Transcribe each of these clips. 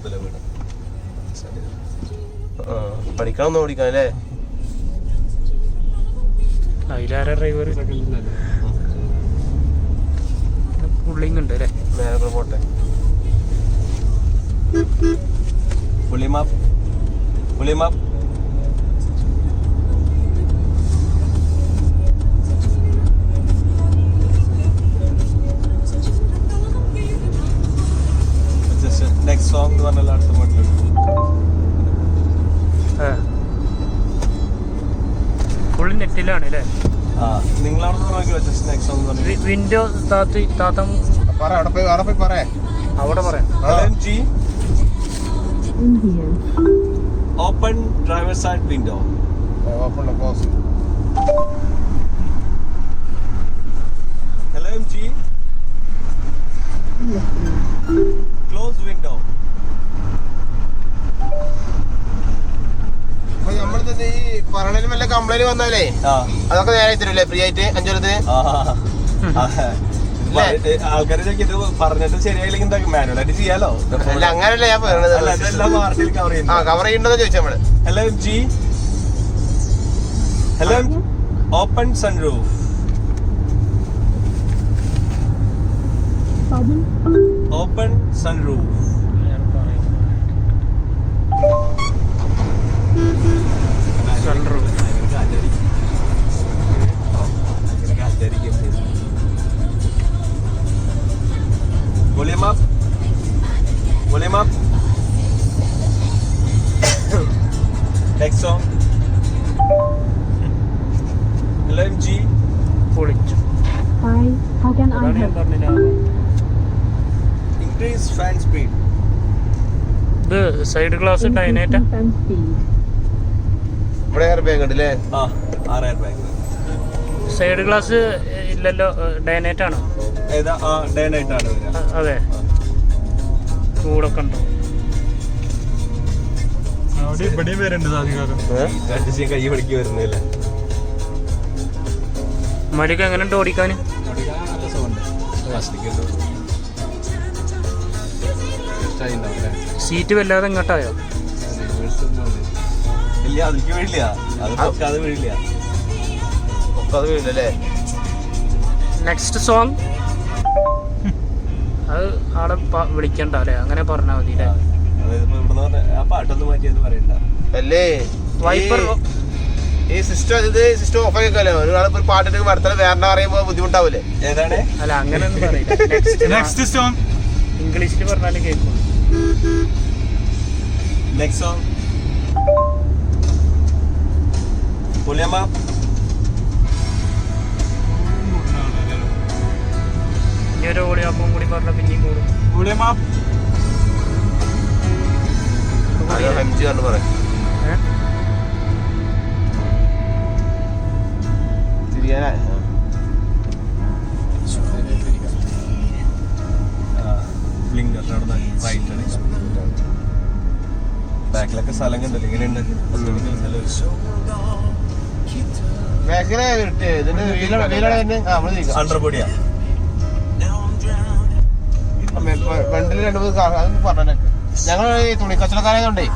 അപ്പുറത്തിലെ വീട്? പഠിക്കണം ഒന്ന് അല്ലേ ഡ്രൈവർ പുള്ളിങ് ഉണ്ട് അല്ലേ? നേരെ പോട്ടെ. പുളിമാപ്പ് പുളിമാപ്പ് നെക്സ്റ്റ് സോങ് എന്ന് പറഞ്ഞാൽ അടുത്ത പാട്ടിലുണ്ട് ഫുൾ നെറ്റിലാണ് അല്ലേ ആ നിങ്ങളവിടെ നോക്കി ജസ്റ്റ് നെക്സ്റ്റ് സോങ് പറഞ്ഞു വിൻഡോ താത്തി താത്തം. പറ അവിടെ പോയി അവിടെ പോയി പറ. അവിടെ പറയാം. Open driver side window open close complaint വന്നാലേ അതൊക്കെ നേരെ തരൂലേ ഫ്രീ ആയിട്ട്? അഞ്ചുള്ളത് ആൾക്കാരെ ഇത് പറഞ്ഞിട്ട് ശരിയായില്ലെങ്കിൽ എന്താ മാനുവലായിട്ട് ചെയ്യാലോ? അല്ല അങ്ങനല്ല ഞാൻ പറയണത് ആ കവർ ചെയ്യണ്ടെന്ന് ചോദിച്ചാ നമ്മൾ. Hello ji hello open sunroof open. അതാണ് ഞാൻ ജി പൊളിച്ചു ഇൻക്രീസ് ഫാൻ സ്പീഡ് ഇത് സൈഡ് ഗ്ലാസ് ഡൈനേറ്റ ഇവിടെ എയർ ബാഗ് ഉണ്ട് അല്ലേ ആ ആറ് എയർ ബാഗ് സൈഡ് ഗ്ലാസ് ഇല്ലല്ലോ ഡൈനേറ്റ് ആണ്? ഏതാ? ആ ഡേ ആണ്. അതെ. കൂടൊക്കെ അതെ കൈ വരുന്നില്ല മലിക്ക് എങ്ങനെ ഉണ്ട്. ഓടിക്കാൻ സീറ്റ് വല്ലാതെ ഇങ്ങോട്ടായോ? ഇല്ല അതിലേക്ക് വീഴില്ല. അത് പൊക്കാതെ വീഴില്ല. ഒക്കെ അത് വീഴല്ലേ നെക്സ്റ്റ് സോങ് അത് ആളെ വിളിക്കണ്ട അല്ലേ? അങ്ങനെ പറഞ്ഞാൽ മതി ആ, അല്ലേ മാറ്റിയത് പറയണ്ട. അല്ലേ? വൈപ്പർ ഈ- സിസ്റ്റം ഇത് സിസ്റ്റം ഓഫ് ആക്കിക്കല്ലോ ഒരാൾ ഒരു പാട്ടിട്ട് വർത്തല വേറെ പറയുമ്പോ ബുദ്ധിമുട്ടാവൂലേ? ഏതാണ്? അല്ല അങ്ങനെ നെക്സ്റ്റ് സോങ് ഇംഗ്ലീഷിൽ പറഞ്ഞാലും കേൾക്കും. നെക്സ്റ്റ് സോങ് പുലിയമ്മ ഇനി ഒരു ഓടിയാപ്പം കൂടി പറഞ്ഞ പിന്നെയും കൂടും. എം ഇതിന്റെ വീലാണ് വീലാണ് തന്നെ ആ നമ്മൾ നീക്കാം അണ്ടർ ബോഡിയാ ഫ്രണ്ടിൽ രണ്ട് മൂന്ന് പറഞ്ഞു ഞങ്ങൾ ഈ തുണി കച്ചവടക്കാരായതുകൊണ്ടേ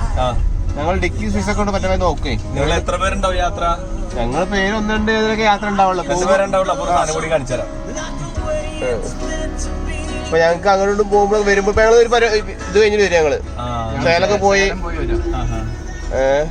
ഞങ്ങൾ ഡിക്കി സീസൺ കൊണ്ട് പറ്റുമെന്ന് നോക്കേ. നിങ്ങൾ എത്ര പേരുണ്ടാവും യാത്ര? ഞങ്ങൾ പേര് ഒന്ന് രണ്ട് ഇതിലൊക്കെ യാത്ര ഉണ്ടാവുള്ളൂ. അപ്പൊ ഞങ്ങൾക്ക് അങ്ങോട്ട് പോകുമ്പോൾ വരുമ്പോ ഞങ്ങൾ ഒരു ഇത് കഴിഞ്ഞിട്ട് വരും ഞങ്ങൾ. ആ. ചേലൊക്കെ പോയി. ഏഹ്